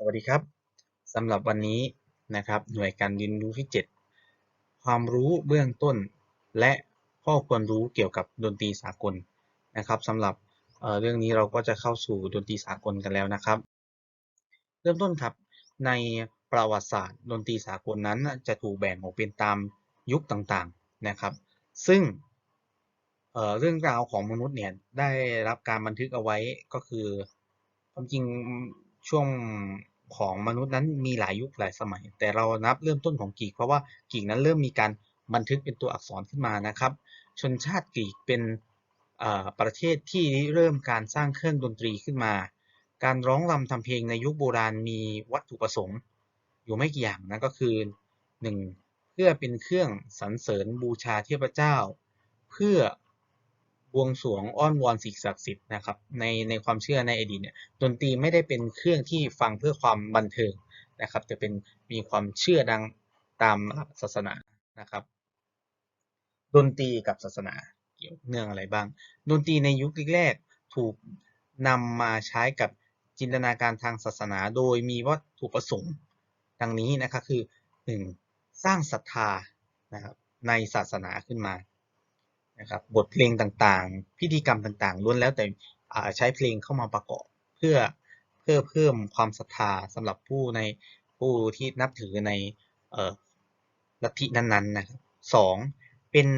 สวัสดีครับสำหรับวันนี้นะครับหน่วยการเรียนรู้ที่ 7 ความรู้เบื้องต้น และข้อควรรู้เกี่ยวกับดนตรีสากลนะครับสำหรับเเรื่องนี้เราก็จะเข้าสู่ดนตรีสากลกันแล้วนะครับ เริ่มต้นครับในประวัติศาสตร์ดนตรีสากลนั้นจะถูกแบ่งออกเป็นตามยุคต่างๆนะครับ ซึ่งเเรื่องราวของมนุษย์เนี่ยได้รับการบันทึกเอาไว้ก็คือความจริง ช่วงของมนุษย์นั้นมีหลายยุคหลายสมัย แต่เรานับเริ่มต้นของกรีกเพราะว่ากรีกนั้นเริ่มมีการบันทึกเป็นตัวอักษรขึ้นมานะครับ ชนชาติกรีกเป็นประเทศที่เริ่มการสร้างเครื่องดนตรีขึ้นมา การร้องรำทำเพลงในยุคโบราณมีวัตถุประสงค์ อยู่ไม่กี่อย่างนะก็คือ 1. เพื่อเป็นเครื่องสรรเสริญบูชาเทพเจ้า เพื่อ บวงสรวงอ้อนวอนสิ่งศักดิ์สิทธิ์นะครับในในความเชื่อในอดีตเนี่ยดนตรีไม่ได้เป็นเครื่องที่ฟังเพื่อความบันเทิงนะครับแต่เป็นมีความเชื่อดังตามหลักศาสนานะครับ ดนตรีกับศาสนาเกี่ยวเนื่องอะไรบ้าง ดนตรีในยุคแรกๆถูกนำมาใช้กับจินตนาการทางศาสนา โดยมีวัตถุประสงค์ดังนี้นะครับคือ 1. สร้างศรัทธานะครับในศาสนาขึ้นมา นะครับบทเพลงต่างๆ พิธีกรรมต่างๆล้วนแล้วแต่ใช้เพลงเข้ามาประกอบเพื่อเพื่อเพิ่มความศรัทธาสำหรับผู้ในผู้ที่นับถือในลัทธินั้นๆนะครับสองเป็น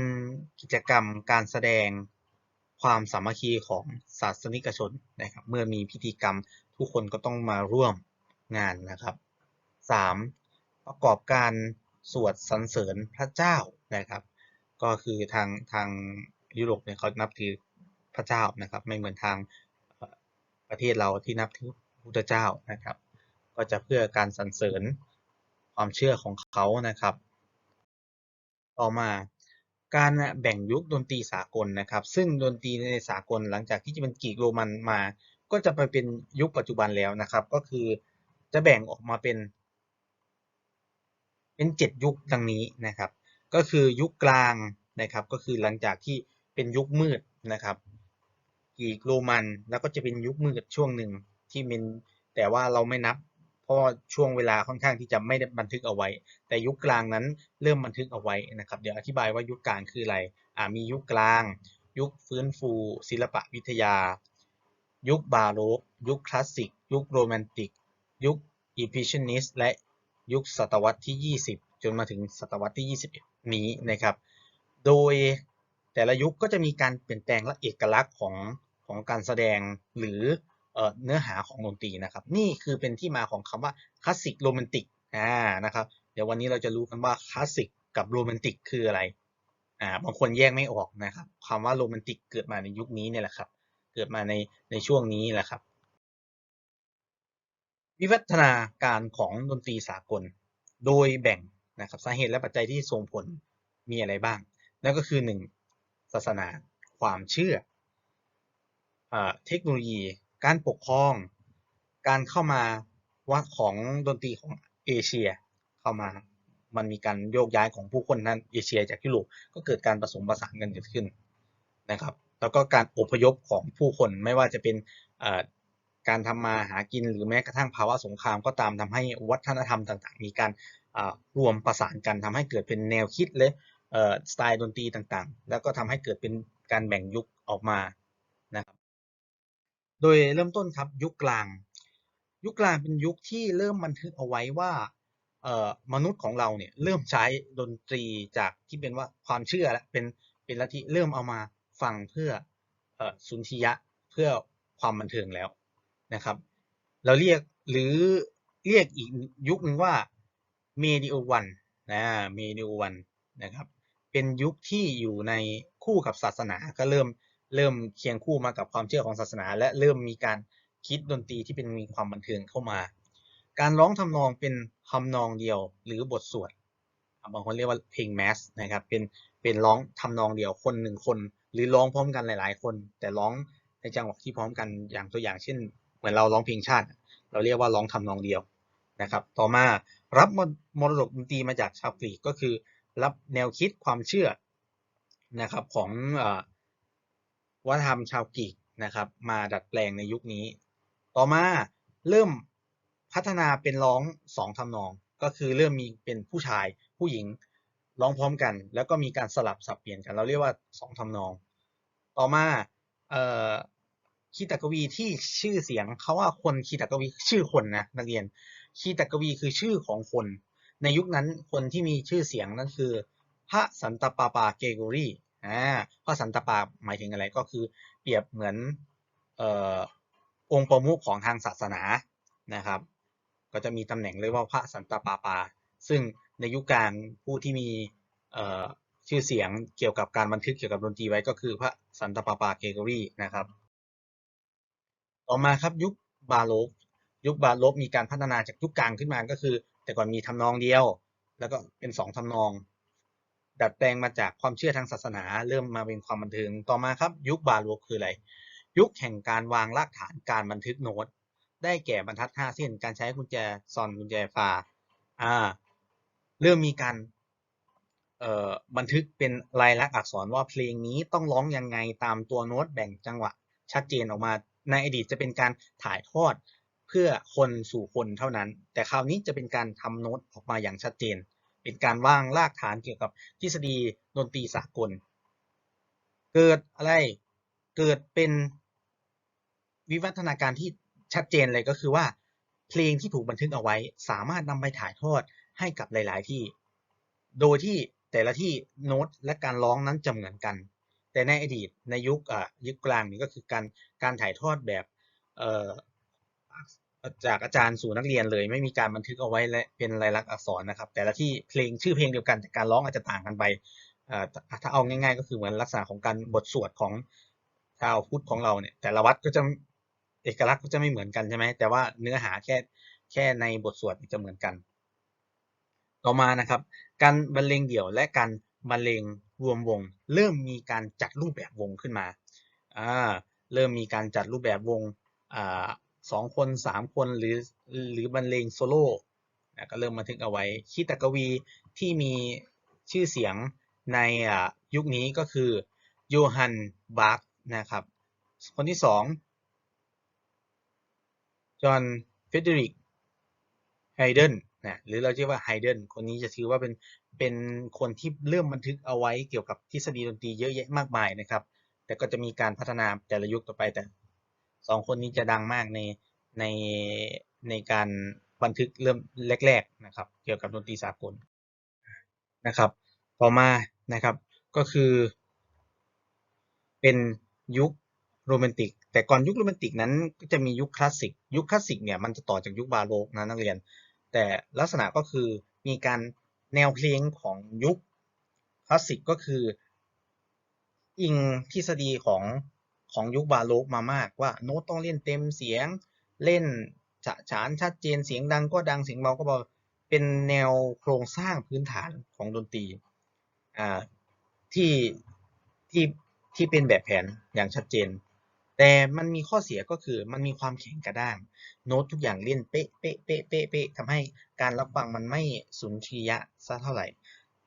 กิจกรรมการแสดงความสามัคคีของศาสนิกชนนะครับ เมื่อมีพิธีกรรมทุกคนก็ต้องมาร่วมงานนะครับ 3. ประกอบการสวดสรรเสริญพระเจ้านะครับ ก็คือทางทางยุโรปเนี่ยเขานับถือพระเจ้านะครับ ไม่เหมือนทางประเทศเราที่นับถือพุทธเจ้านะครับ ก็จะเพื่อการสรรเสริญความเชื่อของเขานะครับ ต่อมาการแบ่งยุคดนตรีสากลนะครับ ซึ่งดนตรีในสากลหลังจากที่จะเป็นกรีกโรมันมา ก็จะไปเป็นยุคปัจจุบันแล้วนะครับ ก็คือจะแบ่งออกมาเป็น เป็นเจ็ดยุคดังนี้นะครับ ก็คือยุคกลางนะครับ ก็คือหลังจากที่เป็นยุคมืดนะครับกรีกโรมันแล้วก็จะเป็นยุคมืดช่วงหนึ่งที่เป็นแต่ว่าเราไม่นับ เพราะช่วงเวลาค่อนข้างที่จะไม่ได้บันทึกเอาไว้ แต่ยุคกลางนั้นเริ่มบันทึกเอาไว้นะครับ เดี๋ยวอธิบายว่ายุคกลางคืออะไรอ่ามียุคกลาง ยุคฟื้นฟู ศิลปะวิทยา ยุคบาโรกยุคคลาสสิก ยุคโรแมนติก ยุคอีพิชนิสและยุคศตวรรษที่ 20 จนมาถึงศตวรรษที่ 21 นี้นะครับ โดยแต่ละยุคก็จะมีการเปลี่ยนแปลงและเอกลักษณ์ของของการแสดงหรือเนื้อหาของดนตรีนะครับ นี่คือเป็นที่มาของคำว่าคลาสสิกโรแมนติกอ่านะครับ เดี๋ยววันนี้เราจะรู้กันว่าคลาสสิกกับโรแมนติกคืออะไรอ่าบางคนแยกไม่ออกนะครับคำว่าโรแมนติกเกิดมาในยุคนี้เนี่ยแหละครับ เกิดมาในในช่วงนี้แหละครับวิวัฒนาการของดนตรีสากล โดยแบ่ง นะครับสาเหตุและปัจจัยที่ส่งผลมีอะไรบ้าง นั่นก็คือ 1. ศาสนาความเชื่อเทคโนโลยี การปกครอง การเข้ามาว่าของดนตรีของเอเชียเข้ามามันมีการโยกย้ายของผู้คนนั้นเอเชียจากยุโรปก็เกิดการผสมผสานกันเกิดขึ้นนะครับ แล้วก็การอพยพของผู้คนไม่ว่าจะเป็นการทำมาหากินหรือแม้กระทั่งภาวะสงครามก็ตามทำให้วัฒนธรรมต่างๆ มีการ รวมประสานกันทำให้เกิดเป็นแนวคิดเลยสไตล์ดนตรีต่างๆ แล้วก็ทำให้เกิดเป็นการแบ่งยุคออกมานะครับ โดยเริ่มต้นครับยุคกลาง ยุคกลางเป็นยุคที่เริ่มบันทึกเอาไว้ว่ามนุษย์ของเราเนี่ยเริ่มใช้ดนตรีจากที่เป็นว่าความเชื่อและเป็นเป็นลัทธิเริ่มเอามาฟังเพื่ออสุนทรียะเพื่อความบันเทิงแล้วนะครับ เราเรียกหรือเรียกอีกยุคหนึ่งว่า เมดิโอวันนะเมดิโอวันนะครับ เป็นยุคที่อยู่ในคู่กับศาสนาก็เริ่มเริ่มเคียงคู่มากับความเชื่อของศาสนา และเริ่มมีการคิดดนตรีที่เป็นมีความบันเทิงเข้ามา การร้องทำนองเป็นทำนองเดียวหรือบทสวดบางคนเรียกว่าเพลงแมสนะครับเป็นเป็นร้องทำนองเดียวคนหนึ่งคน หรือร้องพร้อมกันหลาย ๆ คน แต่ร้องในจังหวะที่พร้อมกันอย่างตัวอย่างเช่น เหมือนเราร้องเพลงชาติ เราเรียกว่าร้องทำนองเดียวนะครับ ต่อมา รับมรดกดนตรีมาจากชาวกรีกก็คือรับแนวคิดความเชื่อนะครับของวัฒนธรรมชาวกรีกนะครับ มาดัดแปลงในยุคนี้ ต่อมาเริ่มพัฒนาเป็นร้องสองทำนอง ก็คือเริ่มมีเป็นผู้ชายผู้หญิงร้องพร้อมกัน แล้วก็มีการสลับสับเปลี่ยนกัน เราเรียกว่าสองทำนอง ต่อมาคีตกวีที่ชื่อเสียงเขาว่าคนคีตกวีชื่อคนนะนักเรียน คีตกวีคือชื่อของคน ในยุคนั้นคนที่มีชื่อเสียงนั่นคือพระสันตปาปาเกโกรีอ่าพระสันตปาหมายถึงอะไรก็คือเปรียบเหมือนเอ่อองค์ประมุขของทางศาสนานะครับ ก็จะมีตำแหน่งเรียกว่าพระสันตปาปา ซึ่งในยุคกลางผู้ที่มีเอ่อชื่อเสียงเกี่ยวกับการบันทึกเกี่ยวกับดนตรีไว้ก็คือพระสันตปาปาเกโกรีนะครับ ต่อมาครับยุคบาโรก ยุคบาโรกมีการพัฒนาจากยุคกลางขึ้นมาก็คือ แต่ก่อนมีทำนองเดียว แล้วก็เป็นสองทำนอง ดัดแปลงมาจากความเชื่อทางศาสนา เริ่มมาเป็นความบันเทิงต่อมาครับ ยุคบาโรกคืออะไร ยุคแห่งการวางรากฐานการบันทึกโน้ต ได้แก่บรรทัดห้าเส้น การใช้กุญแจซอนกุญแจฟาอ่า เริ่มมีการเอ่อบันทึกเป็นลายลักษณ์อักษรว่าเพลงนี้ต้องร้องยังไงตามตัวโน้ตแบ่งจังหวะ ชัดเจนออกมาในอดีตจะเป็นการถ่ายทอด เพื่อคนสู่คนเท่านั้น แต่คราวนี้จะเป็นการทำโน้ตออกมาอย่างชัดเจน เป็นการวางรากฐานเกี่ยวกับทฤษฎีดนตรีสากล เกิดอะไรเกิดเป็นวิวัฒนาการที่ชัดเจนเลยก็คือว่า เพลงที่ถูกบันทึกเอาไว้ สามารถนำไปถ่ายทอดให้กับหลาย ๆ ที่ โดยที่แต่ละที่โน้ตและการร้องนั้นจะเหมือนกัน แต่ในอดีตในยุคอะยุคกลางนี่ก็คือการการถ่ายทอดแบบเอ่อ จากอาจารย์สู่นักเรียนเลย ไม่มีการบันทึกเอาไว้และเป็นลายลักษณ์อักษรนะครับ แต่ละที่เพลงชื่อเพลงเดียวกันแต่การร้องอาจจะต่างกันไปถ้าเอาง่าย ๆ ก็คือเหมือนลักษณะของการบทสวดของชาวพุทธของเราเนี่ย แต่ละวัดก็จะเอกลักษณ์ก็จะไม่เหมือนกันใช่ไหมแต่ว่าเนื้อหาแค่แค่ในบทสวดจะเหมือนกัน ต่อมานะครับ การบรรเลงเดี่ยวและการบรรเลงรวมวง เริ่มมีการจัดรูปแบบวงขึ้นมาอ่าเริ่มมีการจัดรูปแบบวงอ่า สองคนสามคนหรือหรือบรรเลงโซโล่นะก็เริ่มบันทึกเอาไว้คีตกวีที่มีชื่อเสียงในยุคนี้ก็คือโยฮันบาร์กนะครับ คนที่สองจอห์นเฟเดริกไฮเดนนะหรือเราเรียกว่าไฮเดนคนนี้จะถือว่าเป็นเป็นคนที่เริ่มบันทึกเอาไว้เกี่ยวกับทฤษฎีดนตรีเยอะแยะมากมายนะครับ แต่ก็จะมีการพัฒนาแต่ละยุคต่อไปแต่ สองคนนี้จะดังมากในในในการบันทึกเริ่มแรก ๆนะครับ เกี่ยวกับดนตรีสากลนะครับ ต่อมานะครับก็คือ เป็นยุคโรแมนติก แต่ก่อนยุคโรแมนติกนั้นก็จะมียุคคลาสสิก ยุคคลาสสิกเนี่ยมันจะต่อจากยุคบาโรกนะนักเรียน แต่ลักษณะก็คือมีการแนวเพลงของยุคคลาสสิกก็คืออิงทฤษฎีของ ของยุคบาโรกมามากว่าโน้ตต้องเล่นเต็มเสียงเล่นฉะฉานชัดเจนเสียงดังก็ดังเสียงเบาก็เบาเป็นแนวโครงสร้างพื้นฐานของดนตรีอ่าที่ที่ที่เป็นแบบแผนอย่างชัดเจน แต่มันมีข้อเสียก็คือมันมีความแข็งกระด้าง โน้ตทุกอย่างเล่นเป๊ะเป๊ะเป๊ะเป๊ะเป๊ะทำให้การรับฟังมันไม่สุนทรียะสักเท่าไหร่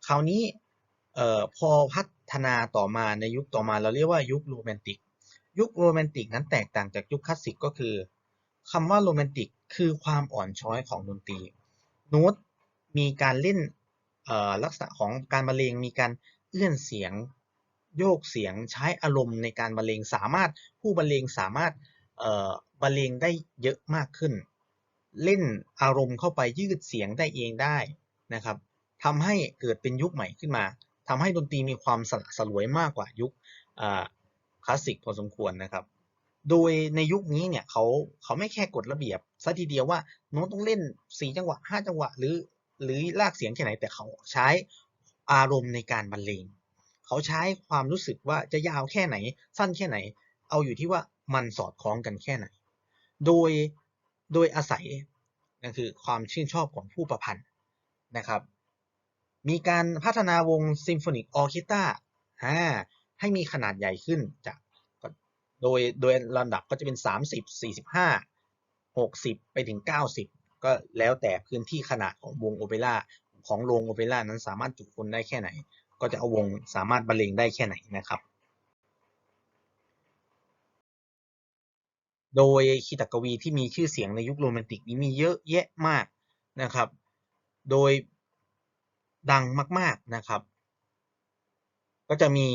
คราวนี้เอ่อพอพัฒนาต่อมาในยุคต่อมาเราเรียกว่ายุคโรแมนติก ยุคโรแมนติกนั้นแตกต่างจากยุคคลาสสิกก็คือคำว่าโรแมนติกคือความอ่อนช้อยของดนตรีโน้ตมีการเล่นลักษณะของการบรรเลงมีการเอื้อนเสียงโยกเสียงใช้อารมณ์ในการบรรเลงสามารถผู้บรรเลงสามารถบรรเลงได้เยอะมากขึ้น เล่นอารมณ์เข้าไปยืดเสียงได้เองได้นะครับทำให้เกิดเป็นยุคใหม่ขึ้นมาทำให้ดนตรีมีความสละสลวยมากกว่ายุค คลาสสิกพอสมควรนะครับ โดยในยุคนี้เนี่ยเขาเขาไม่แค่กฎระเบียบซะทีเดียวว่าโน้ตต้องเล่นสี่จังหวะห้าจังหวะ หรือหรือลากเสียงแค่ไหนแต่เขาใช้อารมณ์ในการบรรเลงเขาใช้ความรู้สึกว่าจะยาวแค่ไหน สั้นแค่ไหน เอาอยู่ที่ว่ามันสอดคล้องกันแค่ไหน โดยโดยอาศัยนั่นคือความชื่นชอบของผู้ประพันธ์นะครับ มีการพัฒนาวงซิมโฟนิกออร์เคสตรา ให้มีขนาดใหญ่ขึ้นจากโดยโดยลำดับก็จะเป็น 30 45 60 ไปถึง 90 ก็แล้วแต่พื้นที่ขนาดของวงโอเปร่าของโรงโอเปร่านั้นสามารถจุคนได้แค่ไหน ก็จะเอาวงสามารถบรรเลงได้แค่ไหนนะครับ โดยคีตกวีที่มีชื่อเสียงในยุคโรแมนติกนี้มีเยอะแยะมากนะครับ โดยดังมาก ๆนะครับ ก็จะมี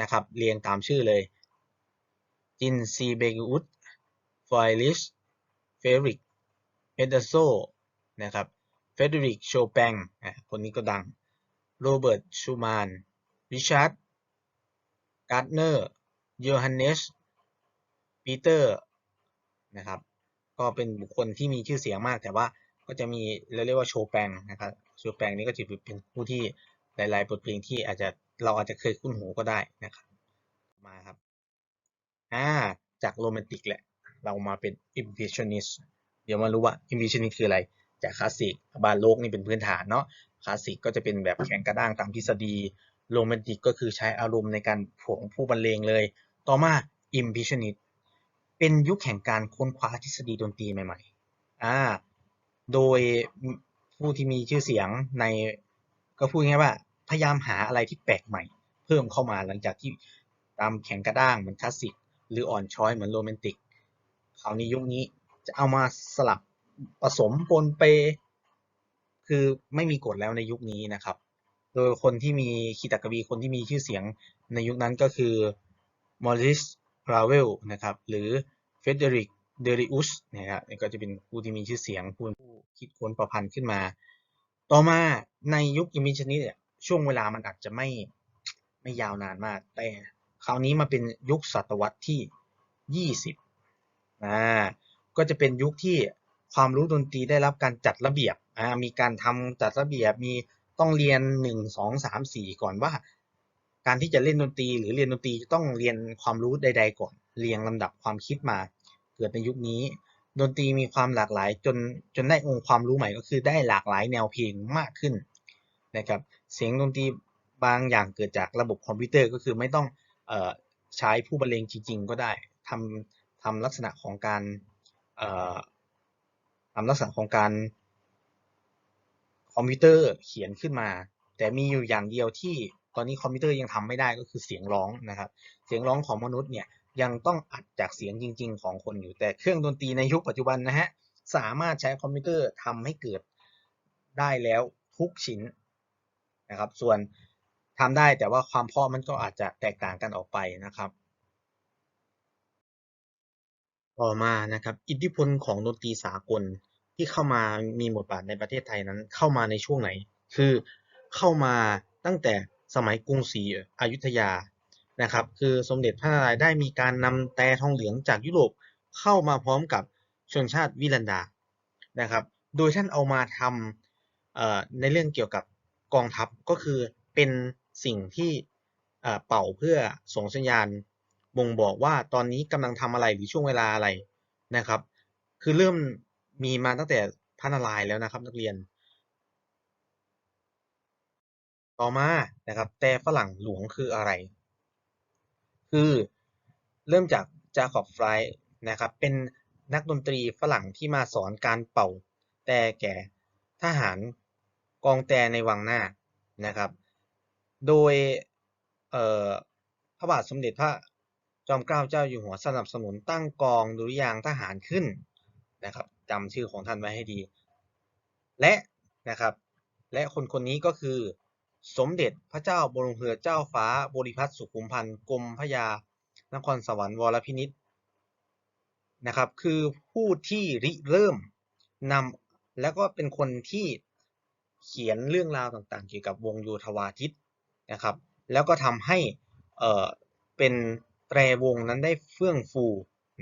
นะครับ เรียงตามชื่อเลยจินซีเบกุตฟอยลิชเฟริกเอเดโซนะครับเฟเดริกโชแปงคนนี้ก็ดังโรเบิร์ตชูมานริชาร์ดการ์ดเนอร์โยฮันเนสปีเตอร์นะครับก็เป็นบุคคลที่มีชื่อเสียงมาก แต่ว่าก็จะมีเราเรียกว่าโชแปงนะครับโชแปงนี้ก็จะเป็นผู้ที่หลาย ๆ บทเพลงที่อาจจะ เราอาจจะเคยคุ้นหูก็ได้นะครับมาครับอ่าจากโรแมนติกแหละเรามาเป็น impressionist เดี๋ยวมารู้ว่า impressionist คืออะไร จากคลาสสิกบาโลกนี่เป็นพื้นฐานเนาะคลาสสิกก็จะเป็นแบบแข็งกระด้างตามทฤษฎีโรแมนติกก็คือใช้อารมณ์ในการผงผู้บรรเลงเลย ต่อมา impressionist เป็นยุคแห่งการค้นคว้าทฤษฎีดนตรีใหม่ๆอ่าโดยผู้ที่มีชื่อเสียงในก็พูดง่ายว่า พยายามหาอะไรที่แปลกใหม่ เพิ่มเข้ามาหลังจากที่ตามแข็งกระด้างเหมือนคลาสสิก หรืออ่อนช้อยเหมือนโรแมนติกคราวนี้ยุคนี้จะเอามาสลับผสมปนเป คือไม่มีกฎแล้วในยุคนี้นะครับ โดยคนที่มีคีตกวีคนที่มีชื่อเสียงในยุคนั้นก็คือมอริสราเวลนะครับ หรือเฟเดริกเดริอุสนะครับก็จะเป็นผู้ที่มีชื่อเสียงผู้คิดค้นประพันธ์ขึ้นมา ต่อมาในยุคอิมิชนิเนี่ย ช่วงเวลามันอาจจะไม่ไม่ยาวนานมาก แต่คราวนี้มาเป็นยุคศตวรรษที่ 20อ่าก็จะเป็นยุคที่ความรู้ดนตรีได้รับการจัดระเบียบอ่ามีการทำจัดระเบียบมีต้องเรียน 1 2 3 4 ก่อนว่า การที่จะเล่นดนตรีหรือเรียนดนตรีจะต้องเรียนความรู้ใด ๆ ก่อนเรียงลำดับความคิดมา เกิดในยุคนี้ ดนตรีมีความหลากหลายจนจนได้องค์ความรู้ใหม่ก็คือได้หลากหลายแนวเพลงมากขึ้น นะครับเสียงดนตรีบางอย่างเกิดจากระบบคอมพิวเตอร์ก็คือไม่ต้องออใช้ผู้บรรเลงจริงๆก็ได้ทำทำลักษณะของการทำลักษณะของการคอมพิวเตอร์เขียนขึ้นมา แต่มีอยู่อย่างเดียวที่ตอนนี้คอมพิวเตอร์ยังทำไม่ได้ก็คือเสียงร้องนะครับ เสียงร้องของมนุษย์เนี่ยยังต้องอัดจากเสียงจริง ๆ ของคนอยู่แต่เครื่องดนตรีในยุคปัจจุบันนะฮะสามารถใช้คอมพิวเตอร์ทำให้เกิดได้แล้วทุกชิ้น นะครับ ส่วนทำได้แต่ว่าความเพราะมันก็อาจจะแตกต่างกันออกไปนะครับ ต่อมานะครับ อิทธิพลของดนตรีสากลที่เข้ามามีบทบาทในประเทศไทยนั้นเข้ามาในช่วงไหน คือเข้ามาตั้งแต่สมัยกรุงศรีอยุธยานะครับ คือสมเด็จพระนารายณ์ได้มีการนำแต่ทองเหลืองจากยุโรปเข้ามาพร้อมกับชนชาติวิลันดานะครับ โดยท่านเอามาทำในเรื่องเกี่ยวกับ กองทัพก็คือเป็นสิ่งที่เป่าเพื่อส่งสัญญาณบ่งบอกว่าตอนนี้กำลังทำอะไรหรือช่วงเวลาอะไรนะครับ คือเริ่มมีมาตั้งแต่พระนารายณ์แล้วนะครับนักเรียน ต่อมานะครับแต่ฝรั่งหลวงคืออะไร คือเริ่มจากจาคอบฟร์นะครับเป็นนักดนตรีฝรั่งที่มาสอนการเป่าแต่แก่ทหาร กองแตในวังหน้านะครับ โดยพระบาทสมเด็จพระจอมเกล้าเจ้าอยู่หัวสนับสนุนตั้งกองดุริยางทหารขึ้นนะครับจำชื่อของท่านไว้ให้ดี และนะครับ และคนคนนี้ก็คือสมเด็จพระเจ้าบรมเรือเจ้าฟ้าบริพัตรสุขุมพันธ์กรมพระยานครสวรรค์วรพินิษนะครับ คือผู้ที่ริเริ่มนำแล้วก็เป็นคนที่ เขียนเรื่องราวต่างๆ เกี่ยวกับวงโยธวาทิตนะครับ แล้วก็ทำให้เอ่อเป็นแตรวงนั้นได้เฟื่องฟู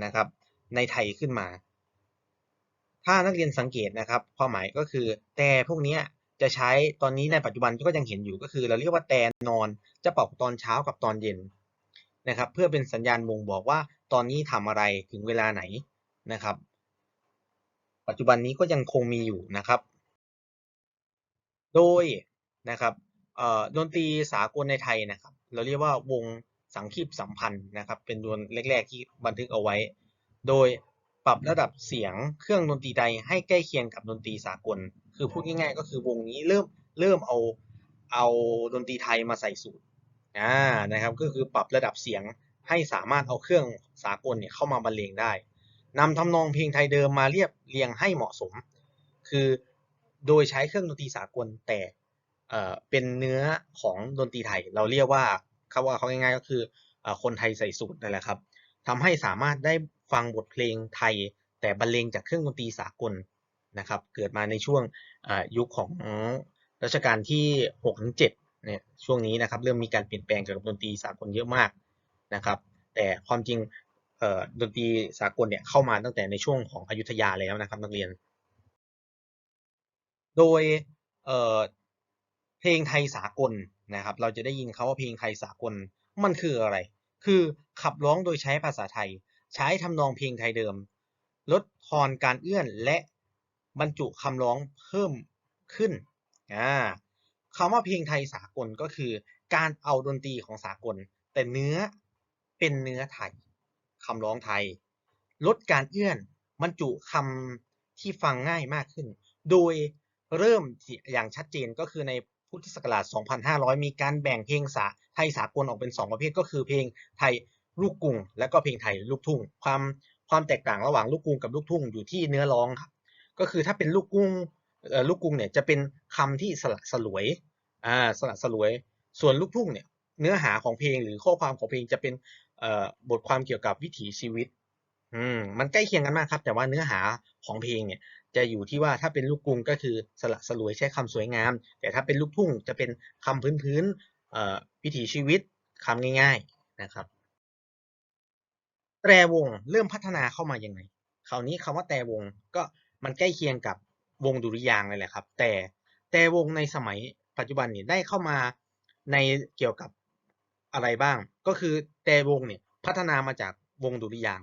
นะครับในไทยขึ้นมา ถ้านักเรียนสังเกตนะครับความหมายก็คือแต่พวกนี้จะใช้ตอนนี้ในปัจจุบันก็ยังเห็นอยู่ก็คือ เราเรียกว่าแต่นอนจะเป่าตอนเช้ากับตอนเย็นนะครับเพื่อเป็นสัญญาณบ่งบอกว่าตอนนี้ทำอะไรถึงเวลาไหนนะครับ ปัจจุบันนี้ก็ยังคงมีอยู่นะครับ โดยนะครับดนตรีสากลในไทยนะครับ เราเรียกว่าวงสังคีบสัมพันธ์นะครับ เป็นดนแรก ๆ ที่บันทึกเอาไว้ โดยปรับระดับเสียงเครื่องดนตรีใดให้ใกล้เคียงกับดนตรีสากล คือพูดง่ายๆ ก็คือวงนี้เริ่มเริ่มเอาเอาดนตรีไทยมาใส่สูตรอ่านะครับ ก็คือปรับระดับเสียงให้สามารถเอาเครื่องสากลเนี่ยเข้ามาบรรเลงได้นำทำนองเพลงไทยเดิมมาเรียบเรียงให้เหมาะสม คือ โดยใช้เครื่องดนตรีสากลแต่เป็นเนื้อของดนตรีไทย เราเรียกว่าคำว่าเขาง่ายๆก็คืออคนไทยใส่สูตรนั่นแหละครับทำให้สามารถได้ฟังบทเพลงไทย แต่บรรเลงจากเครื่องดนตรีสากลนะครับ เกิดมาในช่วงยุคของรัชกาลที่6ถึง7เนี่ยช่วงนี้นะครับเริ่มมีการเปลี่ยนแปลงเกี่ยวกับดนตรีสากลเยอะมากนะครับ แต่ความจริงดนตรีสากลเนี่ยเข้ามาตั้งแต่ในช่วงของอยุธยาแล้วนะครับนักเรียน โดยเเพลงไทยสากลนะครับ เราจะได้ยินเขาว่าเพลงไทยสากลมันคืออะไร คือขับร้องโดยใช้ภาษาไทย ใช้ทำนองเพลงไทยเดิม ลดทอนการเอื้อนและบรรจุคำร้องเพิ่มขึ้นอ่าคำว่าเพลงไทยสากลก็คือ การเอาดนตรีของสากล แต่เนื้อเป็นเนื้อไทยคำร้องไทย ลดการเอื้อนบรรจุคำที่ฟังง่ายมากขึ้น โดย เริ่มอย่างชัดเจนก็คือในพุทธศักราช 2500 มีการแบ่งเพลงสาไทยสากลออกเป็น 2 ประเภท ก็คือเพลงไทยลูกกรุงและก็เพลงไทยลูกทุ่ง ความความแตกต่างระหว่างลูกกรุงกับลูกทุ่งอยู่ที่เนื้อร้องครับ ก็คือถ้าเป็นลูกกรุงลูกกรุงเนี่ยจะเป็นคำที่สละสลวยอ่าสละสลวย ส่วนลูกทุ่งเนี่ยเนื้อหาของเพลงหรือข้อความของเพลงจะเป็นบทความเกี่ยวกับวิถีชีวิต อืมมันใกล้เคียงกันมากครับ แต่ว่าเนื้อหาของเพลงเนี่ย จะอยู่ที่ว่าถ้าเป็นลูกกรุงก็คือสละสลวยใช้คำสวยงาม แต่ถ้าเป็นลูกทุ่งจะเป็นคำพื้นๆวิถีชีวิตคำง่าย ๆนะครับแตรวงเริ่มพัฒนาเข้ามายังไงคราวนี้คำว่าแตรวงก็มันใกล้เคียงกับวงดุริยางเลยแหละครับ แต่แตรวงในสมัยปัจจุบันเนี่ยได้เข้ามาในเกี่ยวกับอะไรบ้าง ก็คือแตรวงเนี่ยพัฒนามาจากวงดุริยาง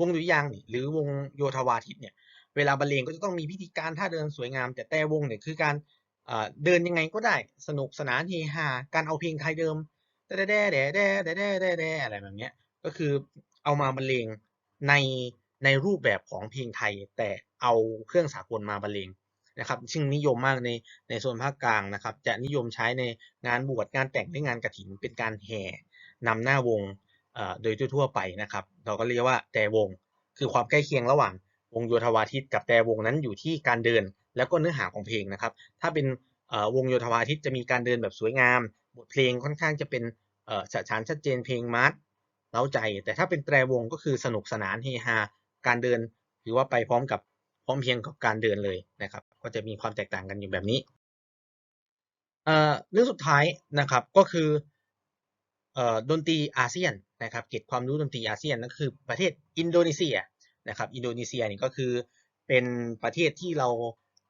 วงดุริยางนี่หรือวงโยธวาทิตเนี่ย เวลาบรรเลงก็จะต้องมีพิธีการท่าเดินสวยงาม แต่แต่วงเนี่ยคือการเดินยังไงก็ได้สนุกสนานเฮฮาการเอาเพลงไทยเดิมแด่แด่แด่แด่แด่แด่แด่อะไรแบบเนี้ยก็คือเอามาบรรเลงในในรูปแบบของเพลงไทย แต่เอาเครื่องสากลมาบรรเลงนะครับซึ่งนิยมมากในในโซนภาคกลางนะครับ จะนิยมใช้ในงานบวชงานแต่งและงานกระถินเป็นการแห่นำหน้าวงโดยทั่วไปนะครับ เราก็เรียกว่าแต่วงคือความใกล้เคียงระหว่าง วงโยธวาทิตกับแต่วงนั้นอยู่ที่การเดิน แล้วก็เนื้อหาของเพลงนะครับ ถ้าเป็นวงโยธวาทิตจะมีการเดินแบบสวยงาม บทเพลงค่อนข้างจะเป็นฉะฉานชัดเจนเพลงมาร์ชเล้าใจ แต่ถ้าเป็นแตรวงก็คือสนุกสนานเฮฮาการเดินถือว่าไปพร้อมกับพร้อมเพียงกับการเดินเลยนะครับ ก็จะมีความแตกต่างกันอยู่แบบนี้เรื่องสุดท้ายนะครับก็คือดนตรีอาเซียนนะครับเก็บความรู้ดนตรีอาเซียนนั่นคือประเทศอินโดนีเซีย นะครับอินโดนีเซียนี่ก็คือเป็นประเทศที่เรา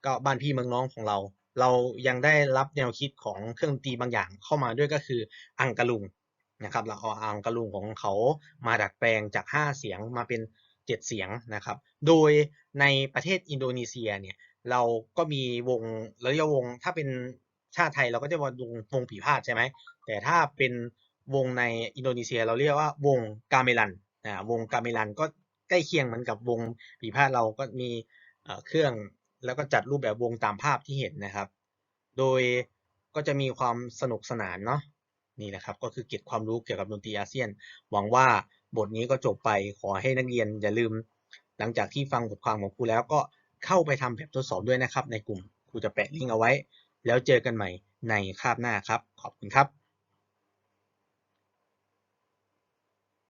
ก็บ้านพี่เมืองน้องของเรา เรายังได้รับแนวคิดของเครื่องดนตรีบางอย่างเข้ามาด้วยก็คืออังกะลุงนะครับเราเอาอังกะลุงของเขามาดัดแปลงจาก 5 เสียงมาเป็น 7 เสียงนะครับ โดยในประเทศอินโดนีเซียเนี่ยเราก็มีวงเราเรียกวงถ้าเป็นชาติไทยเราก็จะว่าวงวงผีพาดใช่ไหมแต่ถ้าเป็นวงในอินโดนีเซียเราเรียกว่าวงกาเมลันอ่าวงกาเมลันก็ ใกล้เคียงเหมือนกับวงปีพาดเราก็มีเครื่องแล้วก็จัดรูปแบบวงตามภาพที่เห็นนะครับ โดยก็จะมีความสนุกสนานเนาะนี่แหละครับก็คือเก็บความรู้เกี่ยวกับดนตรีอาเซียน หวังว่าบทนี้ก็จบไปขอให้นักเรียนอย่าลืม หลังจากที่ฟังบทความของครูแล้วก็เข้าไปทำแบบทดสอบด้วยนะครับ ในกลุ่มครูจะแปะลิงก์เอาไว้ แล้วเจอกันใหม่ในคาบหน้าครับ ขอบคุณครับ